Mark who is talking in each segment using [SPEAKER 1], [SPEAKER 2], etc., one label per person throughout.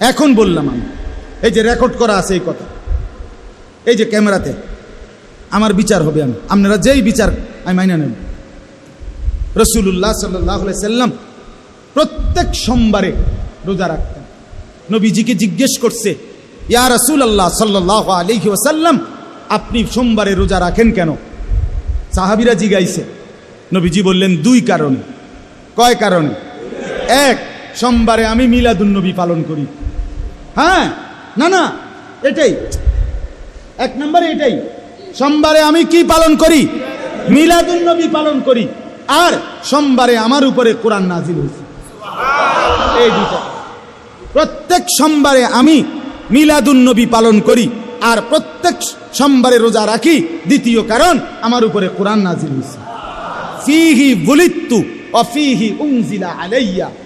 [SPEAKER 1] এখন বললাম আমি, এই যে রেকর্ড করা আছে এই কথা, এই যে ক্যামেরাতে, আমার বিচার হবে আমি, আপনারা যেই বিচার আমি মাইনা নেব। রসুল্লাহ সাল্লাহ সাল্লাম প্রত্যেক সোমবারে রোজা রাখতেন। নবীজিকে জিজ্ঞেস করছে, ইয়া রসুল আল্লাহ সাল্লাহ আলহি ওসাল্লাম আপনি সোমবারে রোজা রাখেন কেন? সাহাবিরা জিগাইছে। নবীজি বললেন, দুই কারণে। কয় কারণে? এক, সোমবারে আমি মিলাদুন্নবী পালন করি। হ্যাঁ না না, এটাই। এক নম্বরে এটাই। সোমবারে আমি কি পালন করি? মিলাদুন্নবী পালন করি। আর সোমবারে আমার উপরে কোরআন নাজিল হয়েছে। এই দুটা। প্রত্যেক সোমবারে আমি মিলাদুন্নবী পালন করি। আর প্রত্যেক সোমবারে রোজা রাখি। দ্বিতীয় কারণ, আমার উপরে কোরআন নাজিল হয়েছে। ফিহি বুলিত্তু অফিহি উংজিলা আলাইয়া।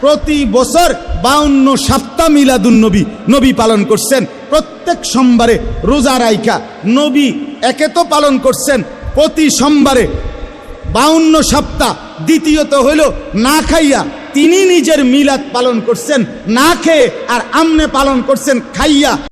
[SPEAKER 1] প্রতি বছর বাউন্ন সপ্তাহ মিলাদুন নবী নবী পালন করছেন। প্রত্যেক সোমবারে রোজা রাইকা নবী একে তো পালন করছেন। প্রতি সোমবারে বাউন্ন সপ্তাহ দ্বিতীয়ত হইল না খাইয়া তিনি নিজের মিলাদ পালন করছেন। না খেয়ে আর আমনে পালন করছেন, খাইয়া